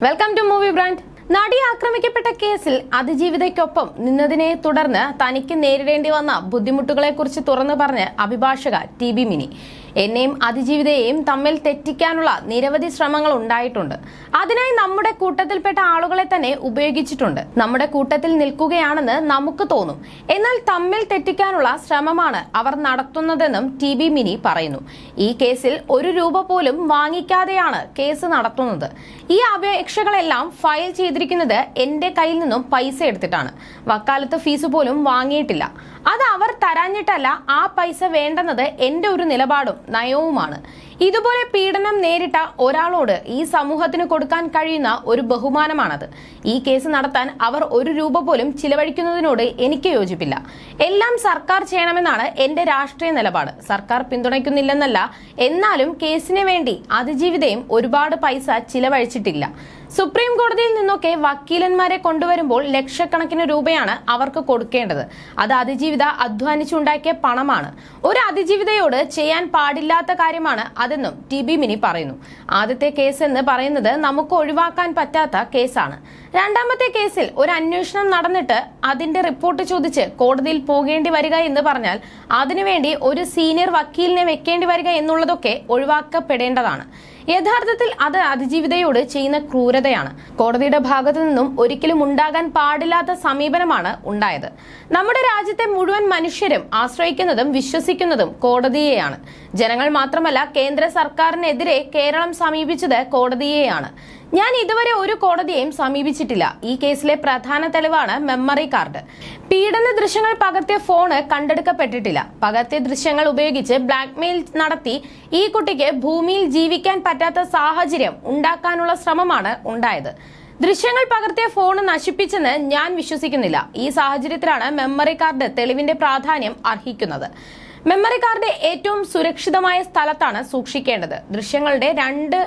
Welcome to movie brand നടി ആക്രമിക്കപ്പെട്ട കേസിൽ അതിജീവിതയ്ക്കൊപ്പം നിന്നതിനെ തുടർന്ന് തനിക്ക് നേരിടേണ്ടി വന്ന ബുദ്ധിമുട്ടുകളെക്കുറിച്ച് തുറന്നു പറഞ്ഞ് അഭിഭാഷക ടി ബി മിനി. എന്നെയും അതിജീവിതയെയും തമ്മിൽ തെറ്റിക്കാനുള്ള നിരവധി ശ്രമങ്ങൾ ഉണ്ടായിട്ടുണ്ട്. അതിനായി നമ്മുടെ കൂട്ടത്തിൽപ്പെട്ട ആളുകളെ തന്നെ ഉപയോഗിച്ചിട്ടുണ്ട്. നമ്മുടെ കൂട്ടത്തിൽ നിൽക്കുകയാണെന്ന് നമുക്ക് തോന്നും. എന്നാൽ തമ്മിൽ തെറ്റിക്കാനുള്ള ശ്രമമാണ് അവർ നടത്തുന്നതെന്നും ടി ബി മിനി പറയുന്നു. ഈ കേസിൽ ഒരു രൂപ പോലും വാങ്ങിക്കാതെയാണ് കേസ് നടത്തുന്നത്. ഈ അപേക്ഷകളെല്ലാം ഫയൽ ചെയ്തിരിക്കുന്നത് എന്റെ കയ്യിൽ നിന്നും പൈസ എടുത്തിട്ടാണ്. വക്കാലത്ത് ഫീസ് പോലും വാങ്ങിയിട്ടില്ല. അത് അവർ തരാഞ്ഞിട്ടല്ല ആ പൈസ വേണ്ടെന്നത് എന്റെ ഒരു നിലപാടും നയവുമാണ്. ഇതുപോലെ പീഡനം നേരിട്ട ഒരാളോട് ഈ സമൂഹത്തിന് കൊടുക്കാൻ കഴിയുന്ന ഒരു ബഹുമാനമാണത്. ഈ കേസ് നടത്താൻ അവർ ഒരു രൂപ പോലും ചിലവഴിക്കുന്നതിനോട് എനിക്ക് യോജിപ്പില്ല. എല്ലാം സർക്കാർ ചെയ്യണമെന്നാണ് എന്റെ രാഷ്ട്രീയ നിലപാട്. സർക്കാർ പിന്തുണയ്ക്കുന്നില്ലെന്നല്ല എന്നാലും കേസിന് വേണ്ടി അതിജീവിതയും ഒരുപാട് പൈസ ചിലവഴിച്ചിട്ടില്ല. സുപ്രീം കോടതിയിൽ നിന്നൊക്കെ വക്കീലന്മാരെ കൊണ്ടുവരുമ്പോൾ ലക്ഷക്കണക്കിന് രൂപയാണ് അവർക്ക് കൊടുക്കേണ്ടത്. അത് അതിജീവിത അധ്വാനിച്ചുണ്ടാക്കിയ പണമാണ്. ഒരു അതിജീവിതയോട് ചെയ്യാൻ പാടില്ലാത്ത കാര്യമാണ് അതെന്നും ടി ബി മിനി പറയുന്നു. ആദ്യത്തെ കേസ് എന്ന് പറയുന്നത് നമുക്ക് ഒഴിവാക്കാൻ പറ്റാത്ത കേസാണ്. രണ്ടാമത്തെ കേസിൽ ഒരു അന്വേഷണം നടന്നിട്ട് അതിന്റെ റിപ്പോർട്ട് ചോദിച്ച് കോടതിയിൽ പോകേണ്ടി വരിക എന്ന് പറഞ്ഞാൽ അതിനുവേണ്ടി ഒരു സീനിയർ വക്കീലിനെ വെക്കേണ്ടി വരിക എന്നുള്ളതൊക്കെ ഒഴിവാക്കപ്പെടേണ്ടതാണ്. യഥാർത്ഥത്തിൽ അത് അതിജീവിതയോട് ചെയ്യുന്ന ക്രൂരതയാണ്. കോടതിയുടെ ഭാഗത്തു നിന്നും ഒരിക്കലും ഉണ്ടാകാൻ പാടില്ലാത്ത സമീപനമാണ് ഉണ്ടായത്. നമ്മുടെ രാജ്യത്തെ മുഴുവൻ മനുഷ്യരും ആശ്രയിക്കുന്നതും വിശ്വസിക്കുന്നതും കോടതിയെയാണ്. ജനങ്ങൾ മാത്രമല്ല കേന്ദ്ര സർക്കാരിനെതിരെ കേരളം സമീപിച്ചത് കോടതിയെയാണ്. ഞാൻ ഇതുവരെ ഒരു കോടതിയെയും സമീപിച്ചിട്ടില്ല. ഈ കേസിലെ പ്രധാന തെളിവാണ് മെമ്മറി കാർഡ് പീഡന ദൃശ്യങ്ങൾ പകർത്തിയ ഫോണ് കണ്ടെടുക്കപ്പെട്ടിട്ടില്ല. പകർത്തിയ ദൃശ്യങ്ങൾ ഉപയോഗിച്ച് ബ്ലാക്ക്മെയിൽ നടത്തി ഈ കുട്ടിക്ക് ഭൂമിയിൽ ജീവിക്കാൻ പറ്റാത്ത സാഹചര്യം ഉണ്ടാക്കാനുള്ള ശ്രമമാണ് ഉണ്ടായത്. ദൃശ്യങ്ങൾ പകർത്തിയ ഫോൺ നശിപ്പിച്ചെന്ന് ഞാൻ വിശ്വസിക്കുന്നില്ല. ഈ സാഹചര്യത്തിലാണ് മെമ്മറി കാർഡ് തെളിവിന്റെ പ്രാധാന്യം അർഹിക്കുന്നത്. മെമ്മറി കാർഡ് ഏറ്റവും സുരക്ഷിതമായ സ്ഥലത്താണ് സൂക്ഷിക്കേണ്ടത്. ദൃശ്യങ്ങളുടെ രണ്ട്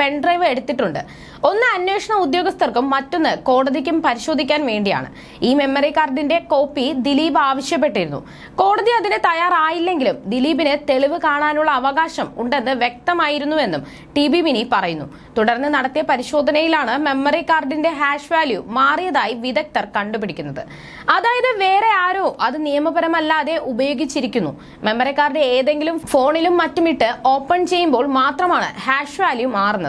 പെൻഡ്രൈവ് എടുത്തിട്ടുണ്ട്. ഒന്ന് അന്വേഷണ ഉദ്യോഗസ്ഥർക്കും മറ്റൊന്ന് കോടതിക്കും പരിശോധിക്കാൻ വേണ്ടിയാണ്. ഈ മെമ്മറി കാർഡിന്റെ കോപ്പി ദിലീപ് ആവശ്യപ്പെട്ടിരുന്നു. കോടതി അതിന് തയ്യാറായില്ലെങ്കിലും ദിലീപിന് തെളിവ് കാണാനുള്ള അവകാശം ഉണ്ടെന്ന് വ്യക്തമായിരുന്നുവെന്നും ടി ബി മിനി പറയുന്നു. തുടർന്ന് നടത്തിയ പരിശോധനയിലാണ് മെമ്മറി കാർഡിന്റെ ഹാഷ് വാല്യൂ മാറിയതായി വിദഗ്ധർ കണ്ടുപിടിക്കുന്നത്. അതായത് വേറെ ആരോ അത് നിയമപരമല്ലാതെ ഉപയോഗിച്ചിരിക്കുന്നു. മെമ്മറി കാർഡ് ഏതെങ്കിലും ഫോണിലും മറ്റുമിട്ട് ഓപ്പൺ ചെയ്യുമ്പോൾ മാത്രമാണ് ഹാഷ് വാല്യൂ മാറുന്നത്.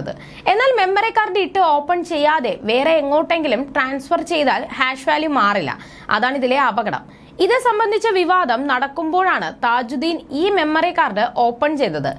എന്നാൽ മെമ്മറി കാർഡ് ഇട്ട് ഓപ്പൺ ചെയ്യാതെ വേറെ എങ്ങോട്ടെങ്കിലും ട്രാൻസ്ഫർ ചെയ്താൽ ഹാഷ് വാല്യൂ മാറില്ല. അതാണ് ഇതിലെ അപകടം. ഇത് സംബന്ധിച്ച വിവാദം നടക്കുമ്പോഴാണ് താജുദ്ദീൻ ഈ മെമ്മറി കാർഡ് ഓപ്പൺ ചെയ്തത്.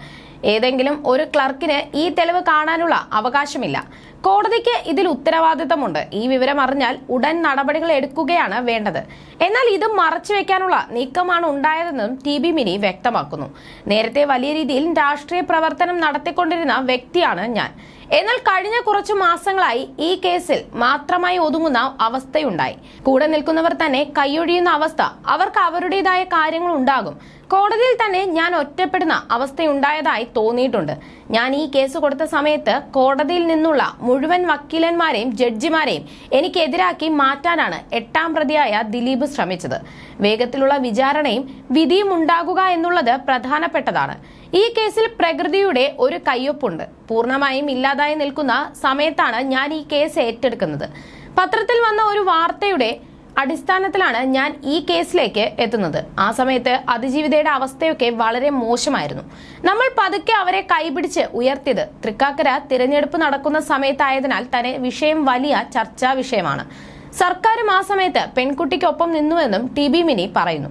ഏതെങ്കിലും ഒരു ക്ലർക്കിന് ഈ തെളിവ് കാണാനുള്ള അവകാശമില്ല. കോടതിക്ക് ഇതിൽ ഉത്തരവാദിത്തമുണ്ട്. ഈ വിവരം അറിഞ്ഞാൽ ഉടൻ നടപടികൾ എടുക്കുകയാണ് വേണ്ടത്. എന്നാൽ ഇത് മറച്ചു വെക്കാനുള്ള നീക്കമാണ് ഉണ്ടായതെന്നും ടി ബി മിനി വ്യക്തമാക്കുന്നു. നേരത്തെ വലിയ രീതിയിൽ രാഷ്ട്രീയ പ്രവർത്തനം നടത്തിക്കൊണ്ടിരുന്ന വ്യക്തിയാണ് ഞാൻ. എന്നാൽ കഴിഞ്ഞ കുറച്ചു മാസങ്ങളായി ഈ കേസിൽ മാത്രമായി ഒതുങ്ങുന്ന അവസ്ഥയുണ്ടായി. കൂടെ നിൽക്കുന്നവർ തന്നെ കൈയൊഴിയുന്ന അവസ്ഥ അവർക്ക് അവരുടേതായ കാര്യങ്ങൾ ഉണ്ടാകും. കോടതിയിൽ തന്നെ ഞാൻ ഒറ്റപ്പെടുന്ന അവസ്ഥയുണ്ടായതായി തോന്നിയിട്ടുണ്ട്. ഞാൻ ഈ കേസ് കൊടുത്ത സമയത്ത് കോടതിയിൽ നിന്നുള്ള മുഴുവൻ വക്കീലന്മാരെയും ജഡ്ജിമാരെയും എനിക്കെതിരാക്കി മാറ്റാനാണ് എട്ടാം പ്രതിയായ ദിലീപ് ശ്രമിച്ചത്. വേഗത്തിലുള്ള വിചാരണയും വിധിയും ഉണ്ടാകുക എന്നുള്ളത് പ്രധാനപ്പെട്ടതാണ്. ഈ കേസിൽ പ്രകൃതിയുടെ ഒരു കയ്യൊപ്പുണ്ട്. പൂർണമായും ഇല്ലാതായി നിൽക്കുന്ന സമയത്താണ് ഞാൻ ഈ കേസ് ഏറ്റെടുക്കുന്നത്. പത്രത്തിൽ വന്ന ഒരു വാർത്തയുടെ അടിസ്ഥാനത്തിലാണ് ഞാൻ ഈ കേസിലേക്ക് എത്തുന്നത്. ആ സമയത്ത് അതിജീവിതയുടെ അവസ്ഥയൊക്കെ വളരെ മോശമായിരുന്നു. നമ്മൾ പതുക്കെ അവരെ കൈപിടിച്ച് ഉയർത്തിയത്. തൃക്കാക്കര തിരഞ്ഞെടുപ്പ് നടക്കുന്ന സമയത്തായതിനാൽ തന്നെ വിഷയം വലിയ ചർച്ചാ വിഷയമാണ്. സർക്കാരും ആ സമയത്ത് പെൺകുട്ടിക്കൊപ്പം നിന്നുവെന്നും ടി ബി മിനി പറയുന്നു.